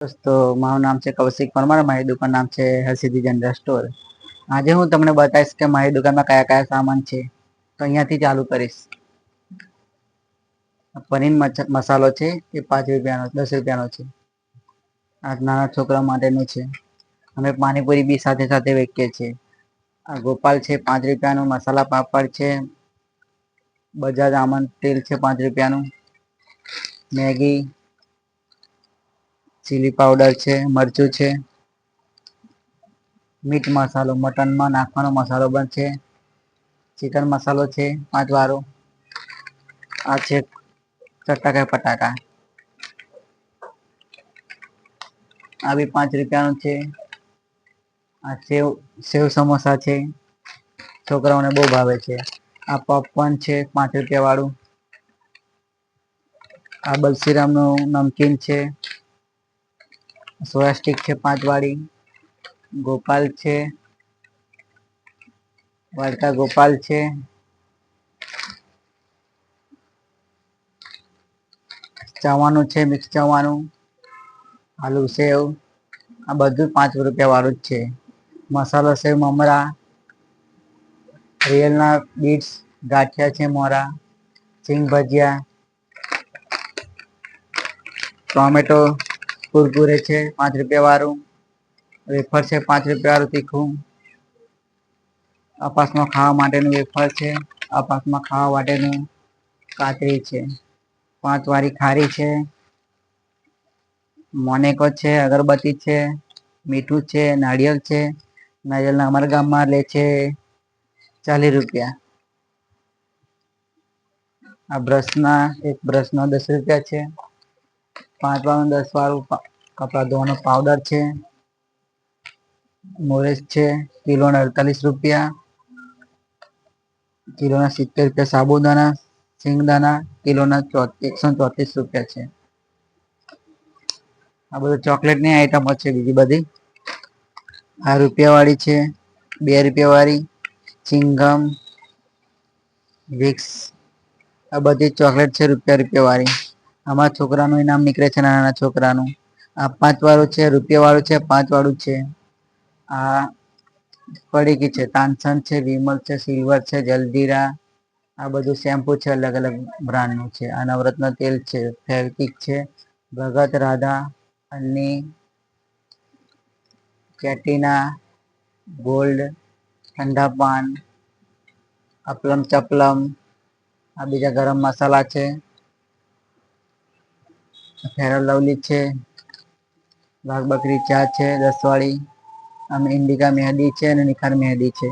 દોસ્તો મારું નામ છે કૌશિક પરમાર, મારી દુકાન નામ છે હરસિદ્ધિ જનરલ સ્ટોર આજે હું તમને બતાવીશ કે મારી દુકાનમાં કયા કયા સામાન છે. તો અહીંયાથી ચાલુ કરીશ. પનીર મસાલો છે એ પાંચ રૂપિયાનો, દસ રૂપિયાનો છે. આ નાના છોકરા માટેનું છે. અમે પાણીપુરી બી સાથે સાથે વેચીએ છીએ. આ ગોપાલ છે પાંચ રૂપિયાનું, મસાલા પાપડ છે, બજાજ આમંડ તેલ છે પાંચ રૂપિયાનું, મેગી ચીલી પાવડર છે, મરચું છે મીટ મસાલો મટનમાં નાખવાનો મસાલો પણ છે ચિકન મસાલો છે, પાંચ વાળો આ છે ચટાકા પટાકા. આ બી પાંચ રૂપિયાનું છે. આ સેવ સેવ સમોસા છે. છોકરાઓને બહુ ભાવે છે. આ પોપકોર્ન છે, પાંચ રૂપિયા વાળું આ બલસીરામનું નમકીન છે. સ્ટીક છે પાંચ વાળી ગોપાલ છે, વાર્તા ગોપાલ છે. ચવાનું છે, મિક્સ ચવાનું આલુ સેવ, આ બધું પાંચ રૂપિયા વાળું જ છે. મસાલો સેવ, મમરા, રિયલના બીટ્સ, ગાંઠિયા છે, મોરા, સિંગ ભજીયા, ટોમેટો કુરકુરે છે, પાંચ રૂપિયા વાળું. વેફર છે, પાંચ રૂપિયા વાળું તીખું. અપાસમાં ખાવા માટેનું વેફર છે અપાસમાં ખાવા માટેનું કાતરી છે. પાંચ વાળી ખારી છે, મોનેકો છે, અગરબત્તી છે, મીઠું છે, નાળિયેર છે. નાળિયેરના અમારા ગામમાં લે છે ચાલીસ રૂપિયા. આ બ્રશના, એક બ્રશના દસ રૂપિયા છે. પાંચ દસ વાળું કપડા ધોવાનો પાવડર છે મોરેશ છે, કિલોના અડતાલીસ રૂપિયા, કિલોના સિત્તેર રૂપિયા સાબુદાણા, સિંગદાણા, કિલોના એકસો ચોત્રીસ રૂપિયા છે. આ બધું ચોકલેટની આઈટમો છે બીજી બધી. આ રૂપિયા વાળી છે, બે રૂપિયા વાળી ચિંગમ, વિક્સ, આ બધી ચોકલેટ છે રૂપિયા રૂપિયા વાળી આમાં છોકરાનું ઇનામ નીકળે છે નાના છોકરાનું. આ પાંચ વાળું છે, રૂપિયા વાળું છે, પાંચ વાળું છે. આ પડીકી છે, તાનસન છે, વિમલ છે, સિલ્વર છે, જલજીરા. આ બધું શેમ્પુ છે અલગ અલગ બ્રાન્ડનું છે. આ નવરત્ન તેલ છે ફેવિક છે, ભગત, રાધા, અન્ની, કેટીના, ગોલ્ડ ઠંડા પાન અપલમ ચપલમ, આ બીજા ગરમ મસાલા છે. ફેર લવલી છે વાઘ બકરી ચા છે, દસવાળી, આમ ઇન્ડિકા મહેંદી છે અને નિખાર મહેંદી છે.